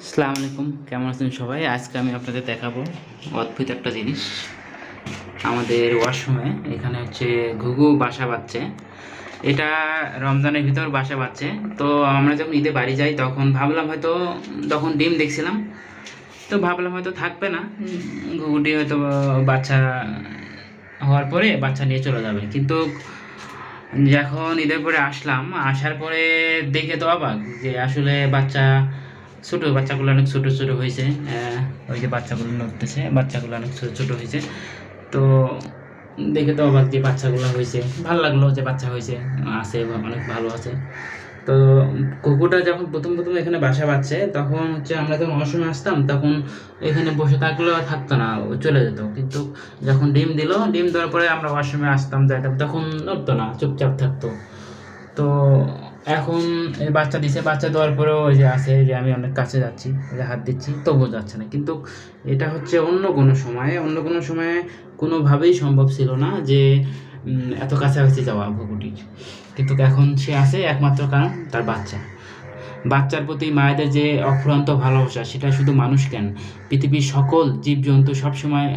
আসসালামু আলাইকুম, কেমন আছেন সবাই? আজকে আমি আপনাদের দেখাবো অদ্ভুত একটা জিনিস। আমাদের ওয়াশরুমে এখানে হচ্ছে ঘুঘু বাসা বাঁধছে। এটা রমজানের ভিতর বাসা বাঁধছে। তো আমরা যখন ঈদে বাড়ি যাই, তখন ভাবলাম হয়তো, তখন ডিম দেখছিলাম। তো ভাবলাম হয়তো থাকবে না। ঘুঘুটি হয়তো বাচ্চা হওয়ার পরে বাচ্চা নিয়ে চলে যাবে। কিন্তু যখন ঈদের পরে আসলাম, আসার পরে দেখে তো অবাক যে আসলে বাচ্চা ছোট বাচ্চাগুলো অনেক ছোট ছোট হয়েছে ওই যে বাচ্চাগুলো নড়তেছে, বাচ্চাগুলো অনেক ছোট ছোট হয়েছে। তো দেখে তো অবাক যে বাচ্চাগুলো হয়েছে। ভালো লাগল যে বাচ্চা হয়েছে, আছে, অনেক ভালো আছে। তো কুকুরটা যখন প্রথম প্রথম এখানে বাসা বাঁধছে, তখন হচ্ছে আমরা যখন অসময় আসতাম, তখন এখানে বসে থাকলেও থাকতো না চলে যেত। কিন্তু যখন ডিম দিল, ডিম দেওয়ার পরে আমরা ওয়াশরুমে আসতাম, যাইতাম, তখন নড়তো না, চুপচাপ থাকতো। তো এখন এই বাচ্চা দিছে, বাচ্চা দেওয়ার পরেও ওই যে আছে যে আমি অনেক কাছে যাচ্ছি, ওই যে হাত দিচ্ছি, তবুও যাচ্ছে না। কিন্তু এটা হচ্ছে অন্য কোনো সময়ে, অন্য কোনো সময়ে কোনোভাবেই সম্ভব ছিল না যে এত কাছাকাছি যাওয়া ভুকুটির কিন্তু এখন সে আছে, একমাত্র কারণ তার বাচ্চা। বাচ্চার প্রতি মায়েদের যে অফুরন্ত ভালোবাসা, সেটা শুধু মানুষ কেন? পৃথিবীর সকল জীবজন্তু সবসময়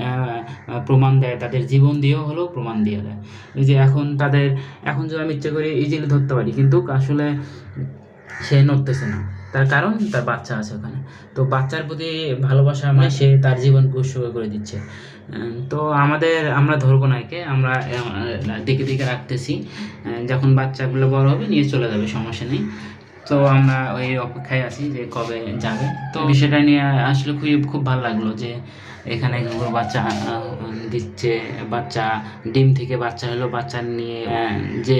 প্রমাণ দেয়, তাদের জীবন দিয়েও হলেও প্রমাণ দিয়ে দেয়। এই যে এখন তাদের, এখন যদি আমি ইচ্ছে করি ইজিলি ধরতে পারি, কিন্তু আসলে সে নড়তেছে না। তার কারণ, তার বাচ্চা আছে ওখানে। তো বাচ্চার প্রতি ভালোবাসা মানে সে তার জীবনকে উৎসর্গ করে দিচ্ছে। তো আমাদের, আমরা ধরবো না একে, আমরা দেখে দেখে রাখতেছি। যখন বাচ্চাগুলো বড় হবে, নিয়ে চলে যাবে, সমস্যা নেই। তো আমরা ওই অপেক্ষায় আছি যে কবে যাবে। তো বিষয়টা নিয়ে আসলে খুবই, খুব ভালো লাগল যে এখানে বাচ্চা দিচ্ছে, বাচ্চা, ডিম থেকে বাচ্চা হলো, বাচ্চা নিয়ে যে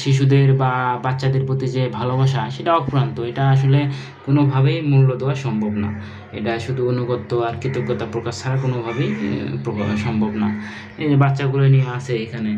শিশুদের বা বাচ্চাদের প্রতি যে ভালোবাসা, সেটা অফুরান্ত এটা আসলে কোনোভাবেই মূল্য দেওয়া সম্ভব না। এটা শুধু অনুগত্য আর কৃতজ্ঞতা প্রকাশ ছাড়া কোনোভাবেই সম্ভব না। এই যে বাচ্চাগুলো নিয়ে আসে এখানে